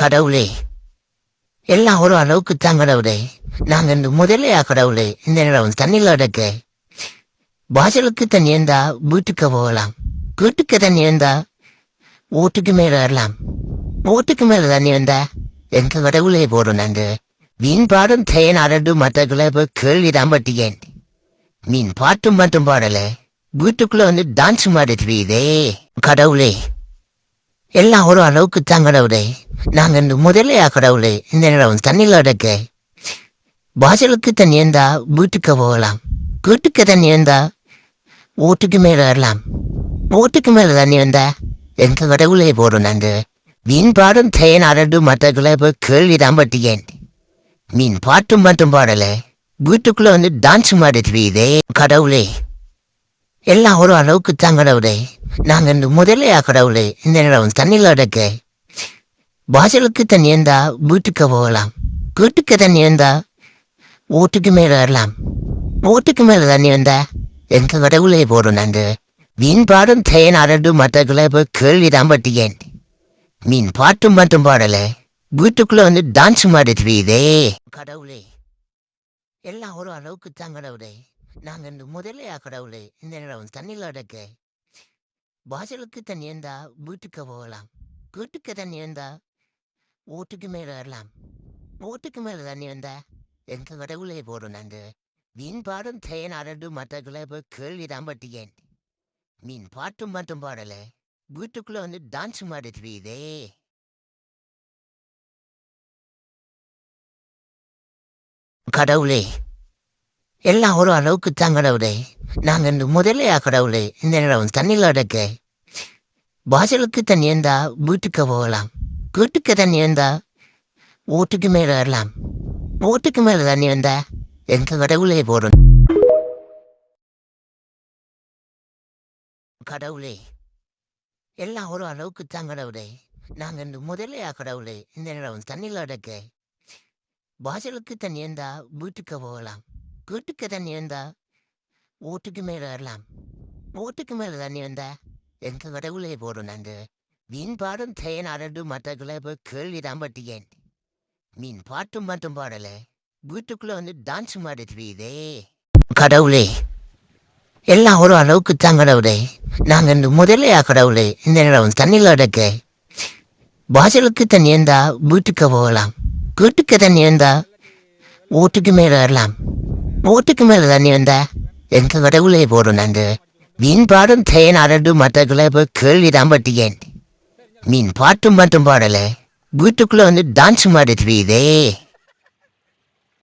கடவுளே. எல்லாம் ஒரு அளவுக்கு தான் கடவுளே. நாங்க இந்த முதலையா கடவுளே. இந்த நிலம் தண்ணியில் அடக்க. வாசலுக்கு தண்ணி இருந்தா வீட்டுக்கு போகலாம். வீட்டுக்கு தண்ணி இருந்தா ஓட்டுக்கு மேல வரலாம் ஓட்டுக்கு மேல தண்ணி இருந்தா எங்க கடவுளே போறோம் நாங்க. மீன் பாடும் தேன் அரண்டு மற்றகளை போய் கேள்விதான் பட்டியேன். மீன் பாட்டும் மட்டும் பாடல. வீட்டுக்குள்ள வந்து டான்ஸ் மாடிட்டு கடவுளே. எல்லாம் ஒரு அளவுக்கு தான் கடவுளே. நாங்க இந்த முதலையா கடவுளே இந்த நேரம் தண்ணியில் அடக்க. வாசலுக்கு தண்ணி இருந்தா வீட்டுக்கு போகலாம். வீட்டுக்கு தண்ணி இருந்தா ஓட்டுக்கு மேலே வரலாம் ஓட்டுக்கு மேலே தண்ணி வந்தா எங்க கடவுளே போடும் நாங்க மீன் பாடும் தேன் அரண்டு மற்றகளை போய் கேள்விதான் பட்டியேன். மீன் பாட்டும் மட்டும் பாடலை. வீட்டுக்குள்ளே வந்து டான்ஸ் மாடிட்டு கடவுளே. எல்லாம் ஒரு அளவுக்கு தான் கடவுளே. நாங்க இந்த முதலையா கடவுளே இந்த நேரம் தண்ணியில் அடக்க. வாசலுக்கு தண்ணி இருந்தா வீட்டுக்கு போகலாம். வீட்டுக்கு தண்ணி இருந்தா ஓட்டுக்கு மேல வரலாம் ஓட்டுக்கு மேல தண்ணி வந்தா எங்க கடவுளே போடும் நாங்க மீன் பாடும் தேன் அரண்டு மற்றகளை போய் கேள்விதான் பட்டியேன். மீன் பாட்டும் மட்டும் பாடலை. வீட்டுக்குள்ள வந்து டான்ஸ் மாடிட்டு கடவுளே. எல்லாம் ஒரு அளவுக்கு தான் கடவுளே நாங்கள் இந்த முதலையா கடவுளே. இந்த நேரம் தண்ணியில் அடக்க. வாசலுக்கு தண்ணி இருந்தா வீட்டுக்கு போகலாம். வீட்டுக்கு தண்ணி இருந்தா ஓட்டுக்கு மேல வரலாம் ஓட்டுக்கு மேல தண்ணி வந்தா எங்க கடவுளே போறோம் நாங்க மீன் பாடும் தேன் அரண்டு மற்றகளை போய் கேள்விதான் பட்டியேன். மீன் பாட்டும் மட்டும் பாடல. வீட்டுக்குள்ள வந்து டான்ஸ் மாடிட்டு கடவுளே எல்லாம் ஒரு அளவுக்கு தான் கடவுளே. நாங்க இந்த முதலையா கடவுளே இந்த நேரம் தண்ணியில் அடக்க. வாசலுக்கு தண்ணி இருந்தா வீட்டுக்கு போகலாம். வீட்டுக்கு தண்ணி இருந்தா ஓட்டுக்கு மேல வரலாம். ஓட்டுக்கு மேல தண்ணி வந்தா எங்க கடவுளே போறோம். கடவுளே எல்லாம் ஒரு அளவுக்கு தான் கடவுளே. நாங்க இந்த முதலையா கடவுளே இந்த நேரம் தண்ணியில் அடக்க. வாசலுக்கு தண்ணி இருந்தா வீட்டுக்கு போகலாம். வீட்டுக்கு தண்ணி இருந்தா ஓட்டுக்கு மேல வரலாம். ஓட்டுக்கு மேல தண்ணி வந்தா எங்க கடவுளே போறோம் நாங்க. மீன் பாடும் தேன் அரண்டு மற்றகளை போய் கேள்விதான் பட்டியேன். மீன் பாட்டும் மட்டும் பாடல. வீட்டுக்குள்ள வந்து டான்ஸ் மாடிட்டு கடவுளே. எல்லாம் ஒரு அளவுக்கு தான் கடவுளே. நாங்க இந்த முதலையா கடவுளே. இந்த நேரம் தண்ணியில் அடக்க. வாசலுக்கு தண்ணி இருந்தா வீட்டுக்கு போகலாம். வீட்டுக்கு தண்ணி இருந்தா ஓட்டுக்கு மேலே வரலாம் ஓட்டுக்கு மேலே தண்ணி வந்தா எங்க கடவுளே போறோம் நாங்க. மீன் பாடும் தேன் அரண்டு மற்றகளை போய் கேள்விதான் பட்டியேன். மீன் பாட்டும் மட்டும் பாடலை. வீட்டுக்குள்ள வந்து டான்ஸ் மாடிட்டு